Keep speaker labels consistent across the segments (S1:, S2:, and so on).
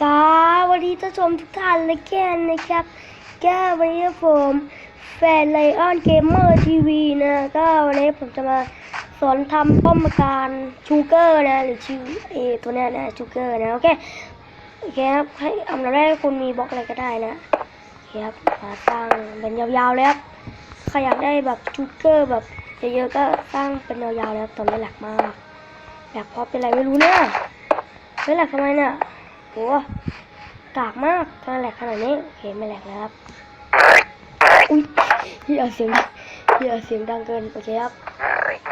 S1: สวัสดีท่านผู้ชมทุกท่านเลยแก่นะครับแกวันนี้ผมแฟนไลออนเกมเมอร์ทีวีนะ ก็วันนี้ผมจะมาสอนทำป้อมการชูเกอร์นะ หรือชื่อเอตัวเนี้ยนะชูเกอร์นะ โอเค โอเคครับให้อันดับแรกคุณมีบล็อกอะไรก็ได้นะคครับมาสร้างเป็นยาวๆเลยครับใครอยากได้แบบชูเกอร์แบบเยอะๆก็สร้างเป็นยาวๆเลยครับตอนนี้หลักมากแหลกเพราะเป็นอะไรไม่รู้เนี่ยไม่หลักทำไมเนี่ย โอ้กากมากทำไมแหลกขนาดนี้โอเคไม่แหลกแล้วครับอุ้ยเฮียเอาเสียงเฮียเอาเสียงดังเกินโอเคครับ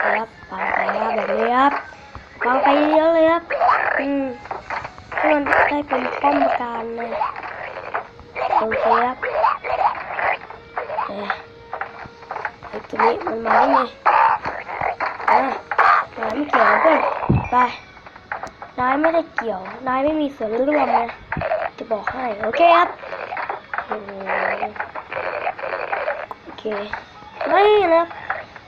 S1: ครับวางไปครับแบบนี้ครับวางไปเยอะเลยครับอืมให้มันได้เป็นป้อมการเลยโอเคครับเอ้ยไอ้ตัวนี้มันมาได้ไงอะนาไม่เกี่ยวกับเพื่อนไป นายไม่ได้เกี่ยว นายไม่มีส่วนร่วมนะจะบอกให้ โอเคครับ โอ้โหโอเคไม่นะ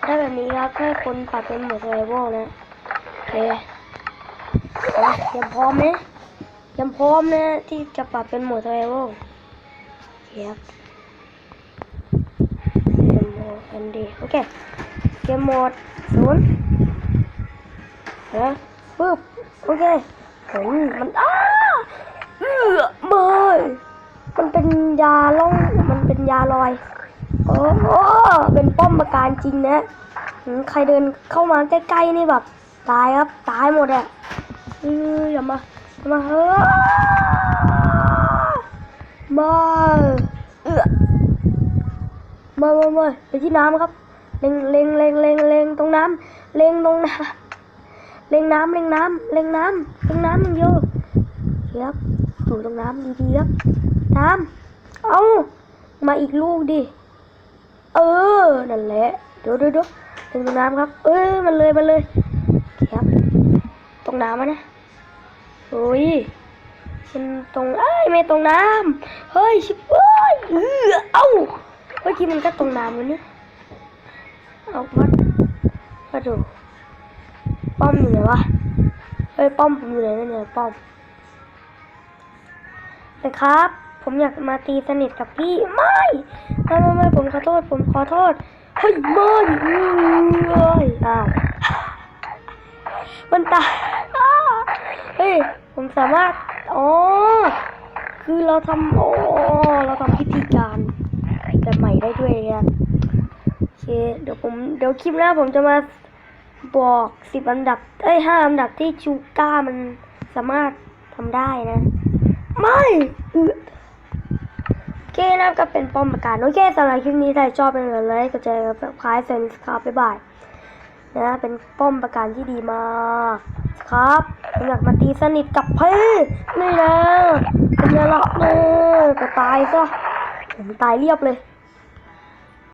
S1: ได้แบบนี้ครับให้คนปรับเป็นหมด s u r v i v a l นะ โอเคเอายังพร้อมไหมยังพร้อมนะที่จะปรับเป็นหมด s u r v i v a l โอเคครับเกมโหมดอันดีโอเค เกมโหมดศูนย์นะ ปึ๊บโอเคผลมันอ้าเอือเบยมันเป็นยาล่องมันเป็นยาลอยโอ้โหเป็นป้อมปราการจริงนะหืมใครเดินเข้ามาใกล้ๆนี่แบบ ตายครับ ตายหมดอะเอออย่ามาอย่ามาเฮ้ยมาเออมามามาไปที่น้ำครับ เล็งเล็งเล็งเล็งเล็งตรงน้ำเล็งตรงน้ำ เล็งน้ำเล็งน้ำเล็งน้ำเล็งน้ำมันเยอะครับอยู่ตรงน้ำดีๆครับน้ำเอามาอีกลูกดิ เออ นั่นแหละเดี๋ยวเดี๋ยวเดี๋ยวเล็งตรงน้ำครับ เอ้ย มันเลยมันเลยครับ ตรงน้ำอะนะโอ้ยมันตรงเอ้ยไม่ตรงน้ำเฮ้ยชิบเอ้ยเออเอ้าเมื่อกี้มันก็ตรงน้ำเลยเนี่ยเอาวัดวัดดู ป้อมอยู่ไหนวะเฮ้ยป้อมผมอยู่ไหนเนี่ยป้อมนะครับ ผมอยากมาตีสนิทกับพี่ไม่ไม่ไม่ไม่ผมขอโทษ ผมขอโทษเฮ้ยไม่เอ้ยอ้าวมันตายเฮ้ยผมสามารถอ๋อคือเราทำโอ้เราทำพิธีการแบบใหม่ได้ด้วยนะโอเคเดี๋ยวผมเดี๋ยวคลิปหน้าผมจะมา บอกสิบอันดับ เอ้ยห้าอันดับที่ชูก้ามันสามารถทำได้นะ ไม่เออโอเคนะครับก็เป็นป้อมปราการโอเคสำหรับคลิปนี้ถ้าชอบเป็นแบบไลค์กดแชร์กับคล้ายเซนส์ครับบ๊ายบายนะเป็นป้อมปราการที่ดีมากครับผมอยากมาตีสนิทกับเพื่อนนี่นะเป็นไงล่ะเนี่ยก็ตายซะผมตายเรียบเลย